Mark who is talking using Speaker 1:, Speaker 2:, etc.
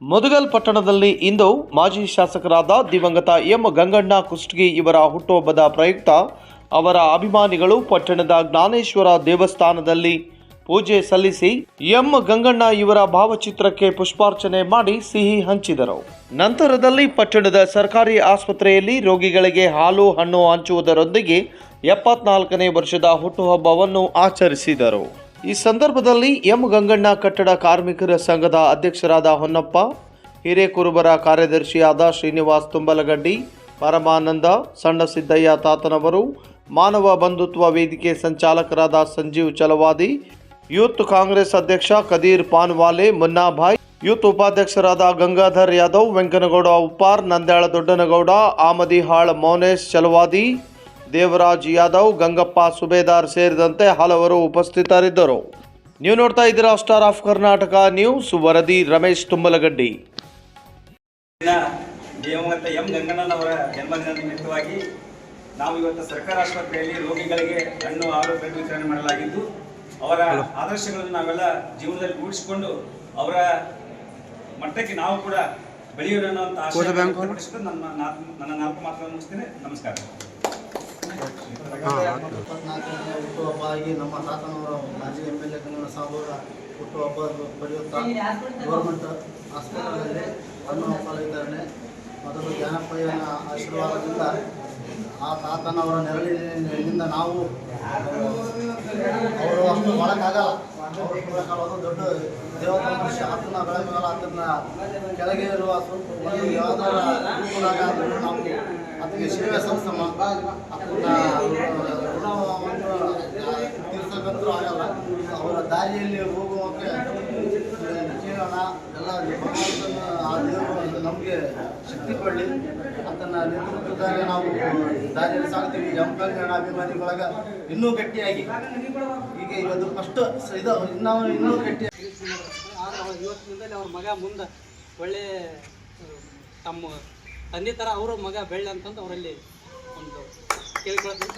Speaker 1: ಮುದಗಲ್ ಪಟ್ಟಣದಲ್ಲಿ ಇಂದು ಮಾಜಿ ಶಾಸಕರಾದ ದಿವಂಗತ ಎಂ ಗಂಗಣ್ಣ ಕುಷ್ಟಗಿ ಇವರ ಹುಟ್ಟುಹಬ್ಬದ ಪ್ರಯುಕ್ತ ಅವರ ಅಭಿಮಾನಿಗಳು ಪಟ್ಟಣದ ಜ್ಞಾನೇಶ್ವರ ದೇವಸ್ಥಾನದಲ್ಲಿ ಪೂಜೆ ಸಲ್ಲಿಸಿ ಎಂ ಗಂಗಣ್ಣ ಇವರ ಭಾವಚಿತ್ರಕ್ಕೆ ಪುಷ್ಪಾರ್ಚನೆ ಮಾಡಿ ಸಿಹಿ ಹಂಚಿದರು. ನಂತರದಲ್ಲಿ ಪಟ್ಟಣದ ಸರ್ಕಾರಿ ಆಸ್ಪತ್ರೆಯಲ್ಲಿ ರೋಗಿಗಳಿಗೆ ಹಾಲು, ಹಣ್ಣು ಹಂಚುವುದರೊಂದಿಗೆ ಎಪ್ಪತ್ನಾಲ್ಕನೇ ವರ್ಷದ ಹುಟ್ಟುಹಬ್ಬವನ್ನು ಆಚರಿಸಿದರು. ಈ ಸಂದರ್ಭದಲ್ಲಿ ಎಂ ಗಂಗಣ್ಣ ಕಟ್ಟಡ ಕಾರ್ಮಿಕರ ಸಂಘದ ಅಧ್ಯಕ್ಷರಾದ ಹೊನ್ನಪ್ಪ, ಹಿರೇಕುರುಬರ ಕಾರ್ಯದರ್ಶಿಯಾದ ಶ್ರೀನಿವಾಸ್ ತುಂಬಲಗಡ್ಡಿ, ಪರಮಾನಂದ, ಸಣ್ಣ ಸಿದ್ದಯ್ಯ ತಾತನವರು, ಮಾನವ ಬಂಧುತ್ವ ವೇದಿಕೆ ಸಂಚಾಲಕರಾದ ಸಂಜೀವ್ ಚಲವಾದಿ, ಯೂತ್ ಕಾಂಗ್ರೆಸ್ ಅಧ್ಯಕ್ಷ ಕದೀರ್ ಪಾನ್ವಾಲೆ, ಮುನ್ನಾಭಾಯ್, ಯೂತ್ ಉಪಾಧ್ಯಕ್ಷರಾದ ಗಂಗಾಧರ್ ಯಾದವ್, ವೆಂಕನಗೌಡ ಉಪ್ಪಾರ್ ನಂದ್ಯಾಳ ದೊಡ್ಡನಗೌಡ ಆಮದಿಹಾಳ್, ಮೌನೇಶ್ ಚಲವಾದಿ ದೇವರಾಜ್ ಯಾದವ್ ಗಂಗಪ್ಪ ಸುಬೇದಾರ್ ಸೇರಿದಂತೆ ಹಲವರು ಉಪಸ್ಥಿತರಿದ್ದರು. ನೀವು ನೋಡ್ತಾ ಇದ್ದೀರಾ ಸ್ಟಾರ್ ಆಫ್ ಕರ್ನಾಟಕ ನ್ಯೂಸ್ ವರದಿ ರಮೇಶ್ ತುಂಬಲಗಡ್ಡಿ.
Speaker 2: ದಿವಂಗತ ಎಂ ಗಂಗಣ್ಣನವರ ಜನ್ಮದಿನ ನಿಮಿತ್ತವಾಗಿ ನಾವು ಇವತ್ತು ಸರ್ಕಾರ ಆಸ್ಪತ್ರೆಯಲ್ಲಿ ರೋಗಿಗಳಿಗೆ ಹಣ್ಣು ಹಾಲು ಬೆಡ್ ವಿತರಣೆ ಮಾಡಲಾಗಿದ್ದು ಅವರ ಆದರ್ಶಗಳನ್ನು ನಾವೆಲ್ಲ ಜೀವನದಲ್ಲಿ ರೂಢಿಸಿಕೊಂಡು ಅವರ ಮಟ್ಟಕ್ಕೆ ನಾವು ಕೂಡ ಬೆಳೆಯೋಣ ಅಂತ ಆಶಯ ನನ್ನ ನನ್ನ ನಾಲ್ಕು ಮಾತುಗಳನ್ನು ಮುಗಿಸ್ತೇನೆ. ನಮಸ್ಕಾರ.
Speaker 3: ಇಪ್ಪತ್ನಾಲ್ಕನೇ ಹುಟ್ಟುಹಬ್ಬ ಆಗಿ ನಮ್ಮ ತಾತನವರ ಮಾಜಿ ಎಂ ಎಲ್ ಎ ಕನ್ನಡ ಹುಟ್ಟು ಹುಟ್ಟುಹಬ್ಬ ಪಡೆಯುತ್ತಾ ಗೌರ್ಮೆಂಟ್ ಆಸ್ಪತ್ರೆಯಲ್ಲಿ ಹಣ್ಣು ಹಂಪಲ ವಿತರಣೆ ಮೊದಲು ಜ್ಞಾನಪ್ಪಯ್ಯನ ಆಶೀರ್ವಾದದಿಂದ ಆ ತಾತನವರ ನೆರಳಿನಿಂದ ನಾವು ಅವರು ಅಷ್ಟು ಮಾಡೋಕ್ಕಾಗಲ್ಲ. ಅವರು ದೊಡ್ಡ ದೇವತಾ ಮನುಷ್ಯ ಆತನ ಬೆಳಕಾಗಲ್ಲ ಆತನ ಕೆಳಗೆ ಇರುವ ಸ್ವಲ್ಪ ಯಾವ್ದಾರ ನಾವು ಆತನಿಗೆ ಸಂಸ್ಥೆ ಸಲ್ಲಿಸಮ್ಮ ಅದನ್ನ ಆಗಲ್ಲ ಅವರ ದಾರಿಯಲ್ಲಿ ಹೋಗುವಕ್ಕೆ ಜೀವನ ಎಲ್ಲ ಆ ದೇವರು ನಮಗೆ ಶಕ್ತಿ ಕೊಡಲಿ ಅದನ್ನ ನೇತೃತ್ವದಾಗ ನಾವು ದಾರಿಯಲ್ಲಿ ಸಾಗ್ತೀವಿ ಜಂಪಂಗಣ ಅಭಿಮಾನಿಗಳಾಗ ಇನ್ನೂ ಗಟ್ಟಿಯಾಗಿ. ಈಗ ಇವತ್ತು ಫಸ್ಟ್ ಇದು ಇನ್ನೂ ಇನ್ನೂ ಗಟ್ಟಿಯಾಗಿ
Speaker 4: ಇವತ್ತಿನಿಂದಲೇ ಅವ್ರ ಮಗ ಮುಂದೆ ಒಳ್ಳೆ ತಮ್ಮ ತಂದೆ ಥರ ಅವರು ಮಗ ಬೆಳ್ಳ ಅಂತಂದು ಅವರಲ್ಲಿ ಒಂದು ಕೇಳ್ಕೊಳ್ತೀನಿ